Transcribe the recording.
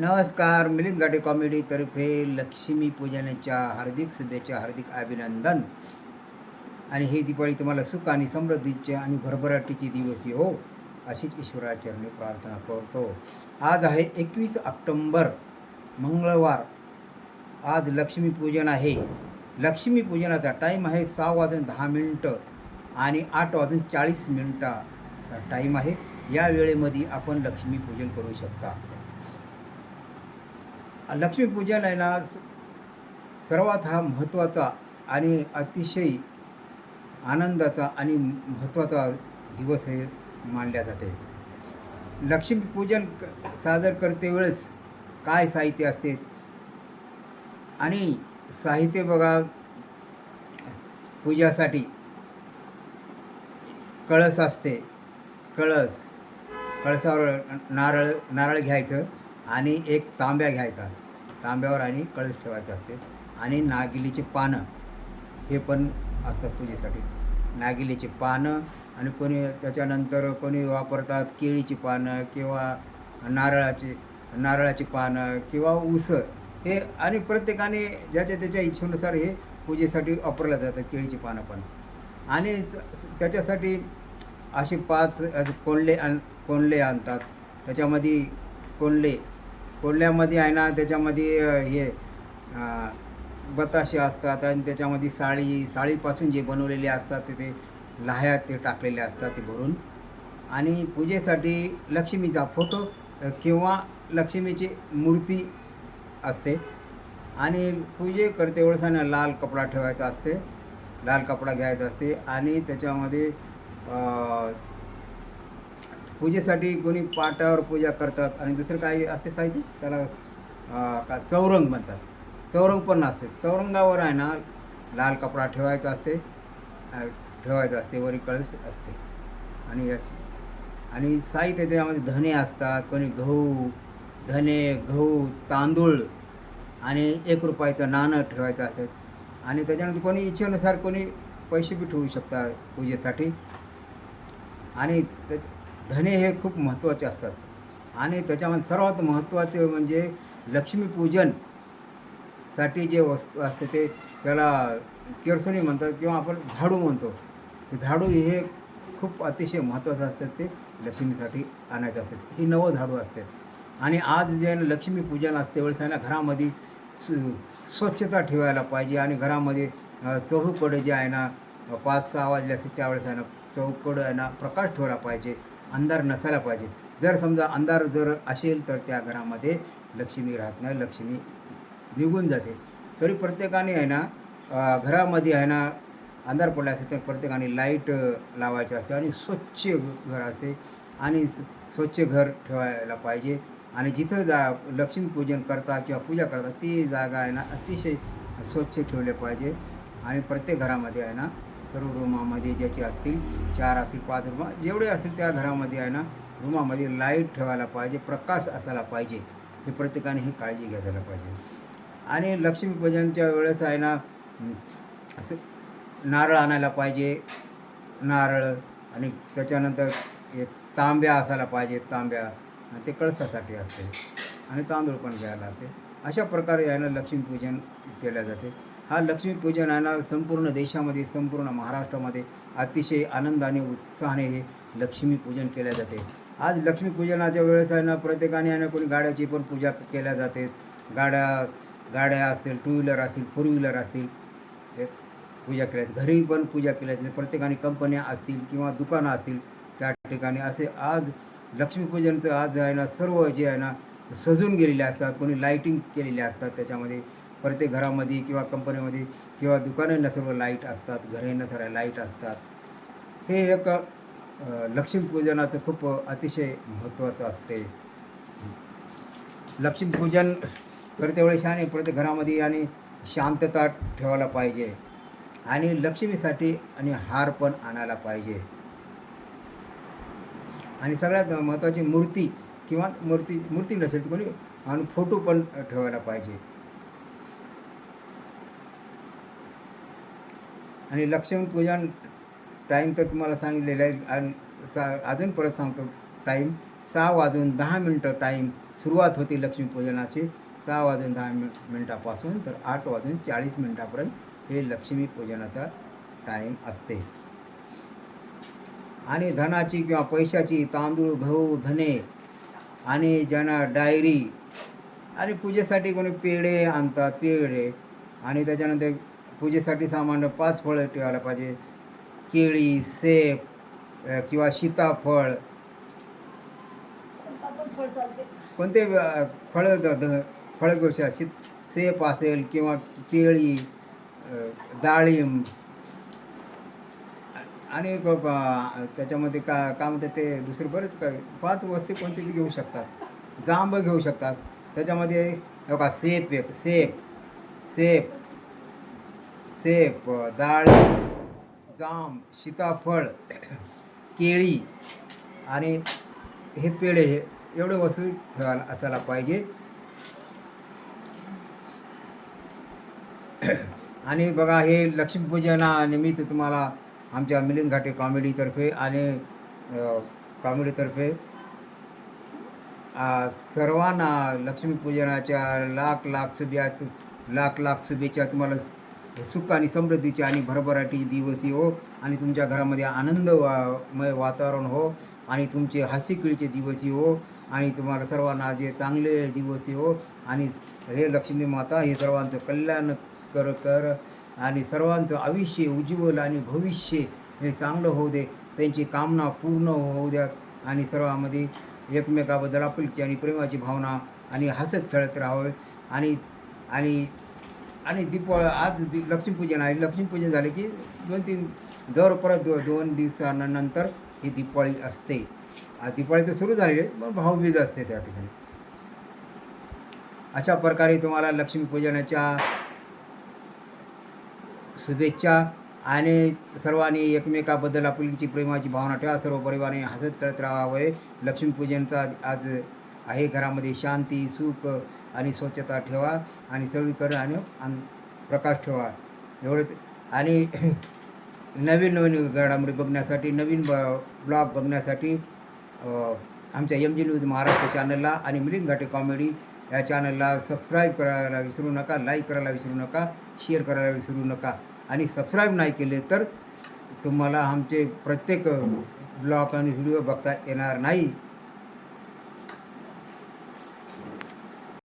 नमस्कार मिलिंद गाडे कॉमेडीतर्फे लक्ष्मी पूजनाच्या हार्दिक शुभेच्छा हार्दिक अभिनंदन. आणि हे दिवाळी तुम्हाला सुख आणि समृद्धीचे आणि भरभराटीचे दिवस हो अशीच ईश्वराचरणी प्रार्थना करतो. आज आहे एकवीस ऑक्टोंबर मंगळवार. आज लक्ष्मीपूजन आहे. लक्ष्मीपूजनाचा टाईम आहे सहा वाजून दहा मिनटं आणि आठ वाजून चाळीस मिनटाचा टाईम आहे. या वेळेमध्ये आपण लक्ष्मीपूजन करू शकता. लक्ष्मीपूजन आहे ना स- सर्वात हा महत्त्वाचा आणि अतिशय आनंदाचा आणि महत्त्वाचा दिवस हे मानल्या जाते. लक्ष्मीपूजन सादर करते वेळेस काय साहित्य असते? आणि साहित्य बघा पूजासाठी कळस असते. कळस कळसावर नारळ नारळ घ्यायचं. आणि एक तांब्या घ्यायचा. तांब्यावर आणि कळस ठेवायचं असते. आणि नागिलीची पानं हे पण असतात पूजेसाठी. नागिलीची पानं आणि कोणी त्याच्यानंतर कोणी वापरतात केळीची पानं किंवा नारळाची नारळाची पानं किंवा उसळ. हे आणि प्रत्येकाने ज्याच्या त्याच्या इच्छेनुसार हे पूजेसाठी वापरलं जातं केळीची पानं पण. आणि त्याच्यासाठी असे पाच कोंडले आण कोंडले आणतात. त्याच्यामध्ये कोंडले कोंडल्यामध्ये आहे ना त्याच्यामध्ये हे बताशे असतात आणि त्याच्यामध्ये साळी साळीपासून जे बनवलेले असतात ते ते ते टाकलेले असतात ते भरून. आणि पूजेसाठी लक्ष्मीचा फोटो किंवा लक्ष्मीची मूर्ती असते. आणि पूजे करते वेळेस ना लाल कपडा ठेवायचा असते लाल कपडा घ्यायचा असते. आणि त्याच्यामध्ये पूजेसाठी कोणी पाटावर पूजा करतात आणि दुसरं काही असते साहित्य? त्याला का चौरंग म्हणतात. चौरंग पण असते. चौरंगावर आहे ना लाल कपडा ठेवायचा असते ठेवायचं ठेवायचा असते वरी कळस असते. आणि याची आणि साहित्य त्याच्यामध्ये धने असतात कोणी गहू धने गहू तांदूळ आणि एक रुपयाचं नाणं ठेवायचं असते. आणि त्याच्यानंतर कोणी इच्छेनुसार कोणी पैसे बी ठेवू शकतात पूजेसाठी. आणि त्या धने हे खूप महत्त्वाचे असतात. आणि त्याच्यामध्ये सर्वात महत्त्वाचे म्हणजे लक्ष्मीपूजनसाठी जे वस्तू असते ते त्याला केरसुणी म्हणतात किंवा आपण झाडू म्हणतो. ते झाडू हे खूप अतिशय महत्त्वाचं असतात ते लक्ष्मीसाठी आणायचं असतात ही नवं झाडू असते. आणि आज जे आहे ना लक्ष्मीपूजन असते वेळेस आहे ना घरामध्ये सु स्वच्छता ठेवायला पाहिजे आणि घरामध्ये अ, चहूकडे जे आहे ना पाच सहा वाजले असते त्यावेळेस आहे ना चौकडं आहे ना प्रकाश ठेवला पाहिजे. अंधार नसायला पाहिजे. जर समजा अंधार जर असेल तर त्या घरामध्ये लक्ष्मी राहत नाही लक्ष्मी निघून जाते. तरी प्रत्येकाने आहे ना घरामध्ये आहे ना अंधार पडला असेल तर प्रत्येकाने लाइट लावायची असते आणि स्वच्छ घर असते. आणि स्वच्छ घर ठेवायला पाहिजे. आणि जिथं जा लक्ष्मीपूजन करता किंवा पूजा करता ती जागा आहे ना अतिशय स्वच्छ ठेवले पाहिजे. आणि प्रत्येक घरामध्ये आहे ना सर्व रूमामध्ये ज्याचे असतील चार असतील पाच रूम जेवढे असतील त्या घरामध्ये आहे ना रूमामध्ये लाइट ठेवायला पाहिजे प्रकाश असायला पाहिजे. हे प्रत्येकाने ही काळजी घ्यायला पाहिजे. आणि लक्ष्मीपूजनच्या वेळेस आहे ना असं नारळ आणायला पाहिजे नारळ आणि त्याच्यानंतर तांब्या असायला पाहिजे तांब्या. ते कळसासाठी असते. आणि तांदूळ पण घ्यायला असते अशा प्रकारे आहे ना लक्ष्मीपूजन केल्या जाते. हा लक्ष्मीपूजन आहे ना संपूर्ण देशामध्ये संपूर्ण महाराष्ट्रामध्ये अतिशय आनंदाने उत्साहाने हे लक्ष्मीपूजन केल्या जाते. आज लक्ष्मीपूजनाच्या वेळेस आहे ना प्रत्येकाने आहे ना कोणी गाड्याची पण पूजा केल्या जाते. गाड्या गाड्या असतील टू व्हीलर असतील फोर व्हीलर असतील पूजा केल्या जाते. घरी पण पूजा केल्या जाते. प्रत्येकाने कंपन्या असतील किंवा दुकानं असतील त्या ठिकाणी असे आज लक्ष्मीपूजनचं आज आहे ना सर्व जे आहे ना सजून गेलेले असतात कोणी लाईटिंग केलेले असतात त्याच्यामध्ये प्रत्येक घरामध्ये किंवा कंपनीमध्ये किंवा दुकानांना सर्व लाइट असतात घरांना सर्व लाइट असतात. हे एक लक्ष्मीपूजनाचं खूप अतिशय महत्त्वाचं असते. लक्ष्मीपूजन करते वेळेस आणि प्रत्येक घरामध्ये आणि शांतता ठेवायला पाहिजे. आणि लक्ष्मीसाठी आणि हार पण आणायला पाहिजे. आणि सगळ्यात महत्त्वाची मूर्ती किंवा मूर्ती मूर्ती नसेल तर कोणी आणि फोटो पण ठेवायला पाहिजे. आणि लक्ष्मी पूजन टाईम तर तुम्हाला सांगितलेला आहे. आणि सा अजून परत सांगतो. टाईम सहा वाजून दहा मिनटं टाईम सुरुवात होते लक्ष्मीपूजनाची सहा वाजून दहा मिन मिनटापासून तर आठ वाजून चाळीस मिनटापर्यंत हे लक्ष्मीपूजनाचा टाईम असते. आणि धनाची किंवा पैशाची तांदूळ गहू धने आणि ज्यांना डायरी आणि पूजेसाठी कोणी पेढे आणतात पेढे. आणि त्याच्यानंतर पूजेसाठी सामान्य पाच फळं ठेवायला पाहिजे. केळी सेब अ, किंवा सीताफळ. कोणता फळ फळं घेऊ शकता शी सेब असेल किंवा केळी डाळिंब. आणि क- क- त्याच्यामध्ये का काय म्हणतात ते दुसरे बरेच काय पाच वस्तू कोणते बी घेऊ शकतात. जांब घेऊ शकतात. त्याच्यामध्ये बघा सेब एक सेब. सेब. सेब डाळिंब जांब सीताफळ केळी आणि हे पेढे हे एवढे वस्तू ठेवायला असायला पाहिजे. आणि बघा हे लक्ष्मीपूजनानिमित्त तुम्हाला आमच्या मिलिंद घाटे कॉमेडीतर्फे आणि कॉमेडीतर्फे सर्वांना लक्ष्मीपूजनाच्या लाख लाख शुभे लाख लाख शुभेच्छा तुम्हाला सुख आणि समृद्धीचे आणि भरभराटी दिवस हो. आणि तुमच्या घरामध्ये आनंद वामय वातावरण हो. आणि तुमचे हसीकिळीचे दिवस हो. आणि तुम्हाला सर्वांना जे चांगले दिवस हो. आणि हे लक्ष्मी माता हे सर्वांचं कल्याण कर कर. आणि सर्वांचं आयुष्य उज्ज्वल आणि भविष्य हे चांगलं होऊ दे. त्यांची कामना पूर्ण होऊ द्या. आणि सर्वांमध्ये एकमेकाबद्दल आपुलकी आणि प्रेमाची भावना आणि हसत खेळत राहावे. आणि आणि आणि दीप आज दि लक्ष्मीपूजन आहे. लक्ष्मीपूजन झाले की दोन तीन दर परत दो दोन दिवसानंतर ही दीपावळी असते. आज तर सुरू झालेली पण भाऊबीज असते त्या ठिकाणी. अशा प्रकारे तुम्हाला लक्ष्मीपूजनाच्या शुभेच्छा आणि सर्वांनी एकमेकाबद्दल आपुलकीची प्रेमाची भावना ठेवा. सर्व परिवाराने हसत करत राहावं. लक्ष्मीपूजनचा आज आहे. घरामध्ये शांती सुख आणि स्वच्छता ठेवा आणि सगळीकडे आणि प्रकाश ठेवा. एवढंच. आणि नवीन नवीन घडामोडी बघण्यासाठी नवीन ब ब्लॉग बघण्यासाठी आमच्या एम जी न्यूज महाराष्ट्र चॅनलला आणि मिलिंद घाटे कॉमेडी या चॅनलला सबस्क्राईब करायला विसरू नका लाईक करायला विसरू नका शेअर करायला विसरू नका. आणि सबस्क्राईब नाही केले तर तुम्हाला आमचे प्रत्येक ब्लॉग आणि व्हिडिओ बघता येणार नाही.